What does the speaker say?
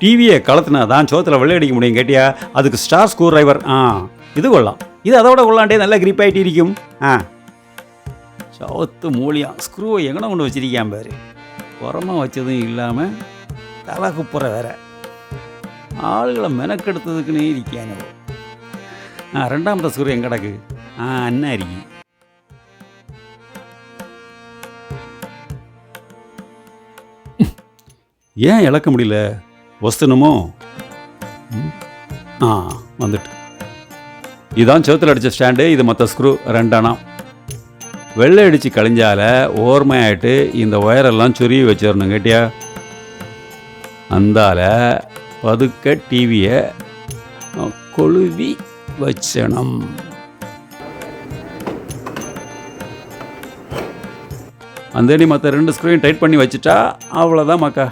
டிவியை கலத்துனா தான் சோத்தில் வெள்ளையடிக்க முடியும் கேட்டியா? அதுக்கு ஸ்டார் ஸ்க்ரூ டிரைவர் ஆ இது கொள்ளலாம். இது அதோட கொள்ளாண்டே நல்லா கிரிப் ஆகிட்டு இருக்கும். ஆ. சவுத்து மூலியம் ஸ்க்ரூவை எங்கன கொண்டு வச்சிருக்கான் பாரு. உரமாக வச்சதும் இல்லாமல் தலை குப்புற வேற. ஆளுகளை மெனக்கெடுத்ததுக்குன்னே இருக்கானோ ஆ ரெண்டாமത്തെ ஸ்க்ரூ எங்க கிடக்கு? ஆ அண்ணா இருக்கு. ஏன் இழக்க முடியல? வஸ்தனமோ ஆ வந்துட்டு. இதான் செவுத்தில் அடித்த ஸ்டாண்டு இது மற்ற ஸ்க்ரூ ரெண்டணா வெள்ளை அடித்து கழிஞ்சால ஓர்மையாயிட்டு இந்த ஒயரெல்லாம் சுருவி வச்சிடணும் கேட்டியா? அந்தால பதுக்க டிவியை கொழுவி வச்சணும். அந்த மற்ற ரெண்டு ஸ்க்ரூவையும் டைட் பண்ணி வச்சுட்டா அவ்வளோதான் மக்கா.